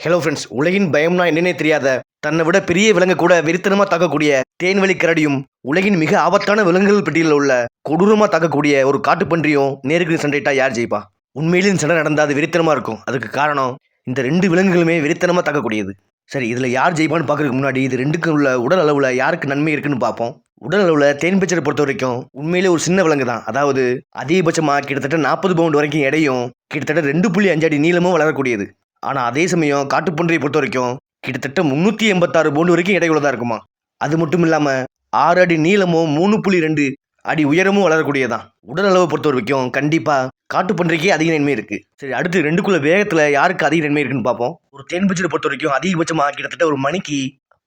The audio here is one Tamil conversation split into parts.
ஹலோ ஃப்ரெண்ட்ஸ் உலகின் பயம்னா என்னன்னே தெரியாத தன்னை விட பெரிய விலங்கு கூட வெறித்தனமாக தாக்கக்கூடிய தேன்வெளி கரடியும் உலகின் மிக ஆபத்தான விலங்குகள் பெட்டியில் உள்ள கொடூரமாக தாக்கக்கூடிய ஒரு காட்டுப்பன்றியும் நேருக்கு சண்டையிட்டா யார் ஜெயிப்பா? உண்மையிலேயே இந்த சண்டை நடந்தா அது வெறித்தனமாக இருக்கும். அதுக்கு காரணம் இந்த ரெண்டு விலங்குகளுமே வெறித்தனமாக தாக்கக்கூடியது. சரி இதில் யார் ஜெயிப்பான்னு பார்க்குறதுக்கு முன்னாடி இது ரெண்டுக்கும் உள்ள உடல் அளவில் யாருக்கு நன்மை இருக்குன்னு பார்ப்போம். உடல் அளவில் தேன்பச்சரை பொறுத்த வரைக்கும் உண்மையிலே ஒரு சின்ன விலங்கு தான். அதாவது அதிகபட்சமாக கிட்டத்தட்ட நாற்பது பவுண்ட் வரைக்கும் எடையும் கிட்டத்தட்ட ரெண்டு புள்ளி அஞ்சு அடி நீளமும் வளரக்கூடியது. ஆனால் அதே சமயம் காட்டுப்பன்றியை பொறுத்த வரைக்கும் கிட்டத்தட்ட முந்நூற்றி எண்பத்தாறு பவுண்டு வரைக்கும் எடை உள்ளதா இருக்குமா? அது மட்டும் இல்லாமல் ஆறு அடி நீளமும் மூணு புள்ளி ரெண்டு அடி உயரமும் வளரக்கூடியதான் உடல் அளவை பொறுத்த வரைக்கும் கண்டிப்பாக காட்டுப்பன்றிக்கே அதிக நன்மை இருக்குது சரி அடுத்து ரெண்டுக்குள்ள வேகத்தில் யாருக்கு அதிக நன்மை இருக்குன்னு பார்ப்போம். ஒரு தேன் பொறுத்த வரைக்கும் அதிகபட்சமாக கிட்டத்தட்ட ஒரு மணிக்கு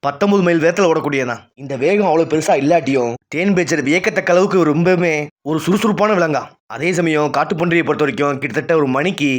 பத்தொன்பது மைல் வேகத்தில் ஓடக்கூடியதான் இந்த வேகம் அவ்வளோ பெருசாக இல்லாட்டியும் தேன் பேச்சர் வியக்கத்தக்க அளவுக்கு ரொம்பவுமே ஒரு சுறுசுறுப்பான விலங்கா. அதே சமயம் காட்டுப்பன்றியை பொறுத்த வரைக்கும் கிட்டத்தட்ட ஒரு மணிக்கு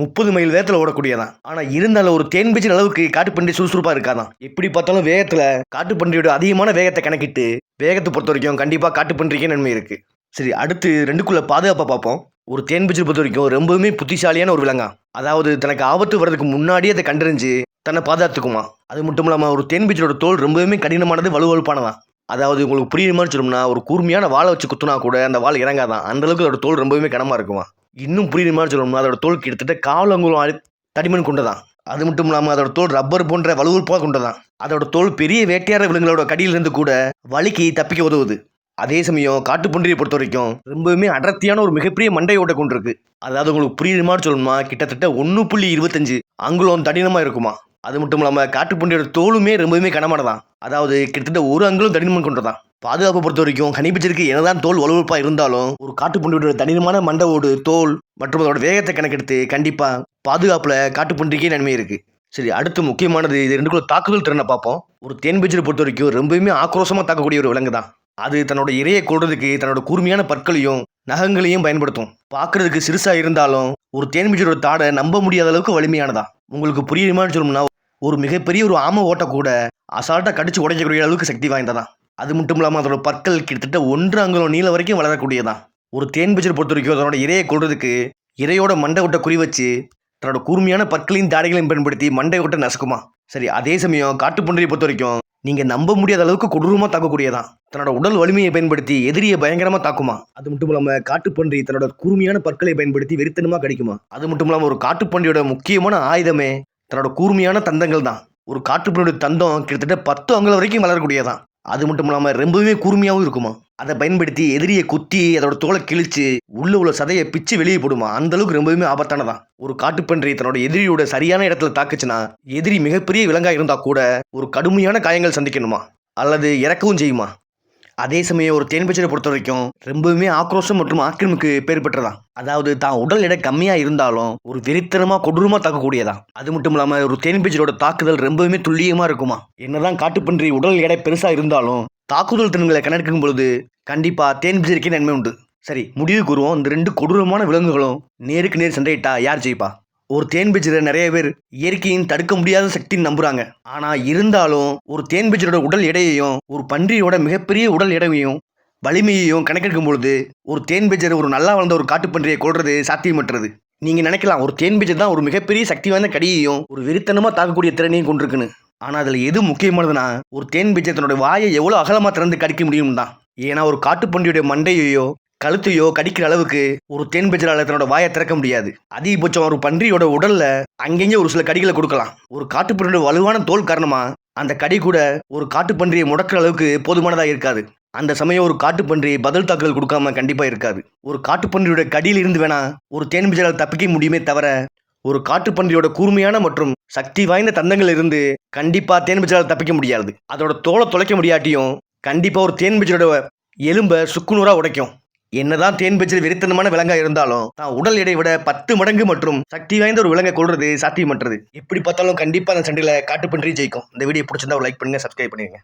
முப்பது மைல் வேகத்தில் ஓடக்கூடியதான் ஆனால் இருந்தாலும் ஒரு தேன் பேச்சின் அளவுக்கு காட்டுப்பன்றி சுறுசுறுப்பாக இருக்காதான். எப்படி பார்த்தாலும் வேகத்தில் காட்டுப்பன்றியோட அதிகமான வேகத்தை கணக்கிட்டு வேகத்தை பொறுத்த வரைக்கும் கண்டிப்பாக காட்டுப்பன்றிக்கே நன்மை இருக்கு. சரி அடுத்து ரெண்டுக்குள்ள பாதுகாப்பாக பார்ப்போம். ஒரு தேன்பிச்சை பொறுத்த வரைக்கும் ரொம்பவுமே புத்திசாலியான ஒரு விலங்கா. அதாவது தனக்கு ஆபத்து வர்றதுக்கு முன்னாடியே அதை கண்டறிஞ்சு தன்னை பாதுகாத்துக்குமா. அது மட்டும் இல்லாமல் ஒரு தேன்பீச்சலோட தோல் ரொம்பவுமே கடினமானது வலுவழுப்பானதான் அதாவது உங்களுக்கு புரியுமான்னு மாதிரி சொல்லணும்னா ஒரு கூர்மையான வாழை வச்சு குத்துனா கூட அந்த வாள் இறங்காதான். அந்த அளவுக்கு அதோட தோல் ரொம்பவுமே கனமா இருக்குமா. இன்னும் புரியுற மாதிரி சொல்லணும்னா அதோட தோல் கிட்டத்தட்ட காவலங்குளம் தடிமன் கொண்டதான். அது மட்டும் இல்லாமல் அதோட தோல் ரப்பர் போன்ற வலுவூர்ப்பாக கொண்டதான். அதோட தோல் பெரிய வேட்டையாட விலங்குகளோட கடியிலிருந்து கூட வலிக்கு தப்பிக்க உதவுது. அதே சமயம் காட்டுப்பன்றியை பொறுத்த வரைக்கும் ரொம்பவுமே அடர்த்தியான ஒரு மிகப்பெரிய மண்டையோட கொண்டிருக்கு. அதாவது உங்களுக்கு புரியுற மாதிரி சொல்லணுமா கிட்டத்தட்ட ஒன்று புள்ளி இருபத்தஞ்சு அங்குலம் தடினமாக இருக்குமா. அது மட்டும் இல்லாமல் காட்டுப்பன்றியோட தோலுமே ரொம்பவுமே கனமானதான். அதாவது கிட்டத்தட்ட ஒரு அங்குலம் தடிமன் கொண்டதான். பாதுகாப்பை பொறுத்த வரைக்கும் கனிப்பிச்சிருக்கு என்னதான் தோல் வலுவழுப்பாக இருந்தாலும் ஒரு காட்டுப்பன்றியோட தடினமான ஓடு தோல் மற்றும் அதோட வேகத்தை கணக்கெடுத்து கண்டிப்பாக பாதுகாப்பில் காட்டுப்பன்றிக்கே நன்மை இருக்குது சரி அடுத்து முக்கியமானது இது ரெண்டுக்குள்ள தாக்குதல் திறனை பார்ப்போம். ஒரு தேன்பிச்சரை பொறுத்த வரைக்கும் ரொம்பவுமே ஆக்ரோஷமாக தாக்கக்கூடிய ஒரு விலங்கு தான். அது தன்னோட இறையை கொள்றதுக்கு தன்னோட கூர்மையான பற்களையும் நகங்களையும் பயன்படுத்தும். பார்க்கறதுக்கு சிறுசாக இருந்தாலும் ஒரு தேன்பிச்சரோட தாடை நம்ப முடியாத அளவுக்கு வலிமையானதா? உங்களுக்கு புரியுமான்னு சொல்லணும்னா ஒரு மிகப்பெரிய ஒரு ஆமை ஓட்ட கூட அசால்ட்டாக கடிச்சு உடைக்கக்கூடிய அளவுக்கு சக்தி வாய்ந்ததான் அது மட்டும் இல்லாமல் அதோட பற்கள் கிட்டத்தட்ட ஒன்று அங்குலம் நீளம் வரைக்கும் வளரக்கூடியதான் ஒரு தேன் பிச்சர் பொறுத்த வரைக்கும் அதனோட இரையை கொள்றதுக்கு இரையோட மண்டை விட்ட குறி வச்சு தன்னோட கூர்மையான பற்களையும் தாடைகளையும் பயன்படுத்தி மண்டை விட்ட நசுக்குமா? சரி அதே சமயம் காட்டுப்பன்றியை பொறுத்த வரைக்கும் நீங்கள் நம்ப முடியாத அளவுக்கு கொடூரமாக தாக்கக்கூடியதான் தன்னோட உடல் வலிமையை பயன்படுத்தி எதிரியை பயங்கரமாக தாக்குமா? அது மட்டும் இல்லாமல் காட்டுப்பன்றி தன்னோட கூர்மையான பற்களை பயன்படுத்தி வெறித்தனமாக கடிக்குமா? அது மட்டும் இல்லாமல் ஒரு காட்டுப்பன்றியோட முக்கியமான ஆயுதமே தன்னோட கூர்மையான தந்தங்கள் தான் ஒரு காட்டுப்பன்றியோட தந்தம் கிட்டத்தட்ட பத்து அங்குல வரைக்கும் வளரக்கூடியதான் அது மட்டும் இல்லாமல் ரொம்பவே கூர்மையாகவும் இருக்குமா? அதை பயன்படுத்தி எதிரியை குத்தி அதோட தோலை கிழிச்சு உள்ள உள்ள சதையை பிச்சு வெளியே போடுமா? அந்த அளவுக்கு ரொம்பவுமே ஆபத்தானதான் ஒரு காட்டுப்பன்றி தன்னோட எதிரியோட சரியான இடத்துல தாக்குச்சுன்னா எதிரி மிகப்பெரிய விலங்காக இருந்தா கூட ஒரு கடுமையான காயங்கள் சந்திக்கணுமா? அல்லது இறக்கவும் செய்யுமா? அதே சமயம் ஒரு தேன்பச்சரை பொறுத்த வரைக்கும் ரொம்பவுமே ஆக்ரோஷம் மற்றும் ஆக்கிரமிக்கு பேர் பெற்றதான் அதாவது தான் உடல் எடை கம்மியா இருந்தாலும் ஒரு வெறித்தனமாக கொடூரமா தாக்கக்கூடியதா? அது மட்டும் இல்லாம ஒரு தேன்பச்சரோட தாக்குதல் ரொம்பவுமே துல்லியமா இருக்குமா? என்னதான் காட்டுப்பன்றி உடல் எடை பெருசா இருந்தாலும் தாக்குதல் திறன்களை கணக்கெடுக்கும் பொழுது கண்டிப்பா தேன்பச்சரிக்கே நன்மை உண்டு. சரி முடிவு கூறுவோம் இந்த ரெண்டு கொடூரமான விலங்குகளும் நேருக்கு நேர் சண்டையிட்டா யார் ஜெயிப்பா? ஒரு தேன் பிஜரை நிறைய பேர் இயற்கையின் தடுக்க முடியாத சக்தின்னு நம்புறாங்க. ஆனா இருந்தாலும் ஒரு தேன் பிஜரோட உடல் எடையையும் ஒரு பன்றியோட மிகப்பெரிய உடல் எடையையும் வலிமையையும் கணக்கெடுக்கும் பொழுது ஒரு தேன் பிஜர் ஒரு நல்லா வளர்ந்த ஒரு காட்டுப்பன்றியை கொள்றது சாத்தியமற்றது. நீங்க நினைக்கலாம் ஒரு தேன் பிஜர் தான் ஒரு மிகப்பெரிய சக்தி வாய்ந்த கடியையும் ஒரு வெறித்தனமா தாக்கக்கூடிய திறனையும் கொண்டிருக்குன்னு. ஆனா அதுல எது முக்கியமானதுன்னா ஒரு தேன் பிஜர் தன்னோட வாயை எவ்வளவு அகலமா திறந்து கடிக்க முடியும் தான். ஏன்னா ஒரு காட்டுப்பன்றியுடைய மண்டையையோ கழுத்தையோ கடிக்கிற அளவுக்கு ஒரு தேன் பெஜரால தன்னோட வாயை திறக்க முடியாது. அதிகபட்சம் ஒரு பன்றியோட உடல்ல அங்கங்கே ஒரு சில கடிகளை கொடுக்கலாம். ஒரு காட்டுப்பன்றியோட வலுவான தோல் காரணமா அந்த கடி கூட ஒரு காட்டுப்பன்றியை முடக்கிற அளவுக்கு போதுமானதாக இருக்காது. அந்த சமயம் ஒரு காட்டுப்பன்றி பதில் தாக்குதல் கொடுக்காம கண்டிப்பா இருக்காது. ஒரு காட்டுப்பன்றியோட கடியில் இருந்து வேணா ஒரு தேன் பெஜரால் தப்பிக்க முடியுமே தவிர ஒரு காட்டுப்பன்றியோட கூர்மையான மற்றும் சக்தி வாய்ந்த தந்தங்கள் இருந்து கண்டிப்பா தேன் பெஜரால் தப்பிக்க முடியாது. அதோட தோலை தொலைக்க முடியாட்டியும் கண்டிப்பா ஒரு தேன் பெஜரோட எலும்பை சுக்குநூறா உடைக்கும். என்னதான் தேன் பெற்ற வெறித்தனமான விலங்கா இருந்தாலும் தான் உடல் எடை விட பத்து மடங்கு மற்றும் சக்தி வாய்ந்த ஒரு விலங்கை கொள்றது சாத்தியமற்றது. எப்படி பார்த்தாலும் கண்டிப்பா அந்த சண்டையில காட்டுப்பன்றி ஜெயிக்கும். இந்த வீடியோ பிடிச்சிருந்தா ஒரு லைக் பண்ணுங்க சப்ஸ்கிரைப் பண்ணிருங்க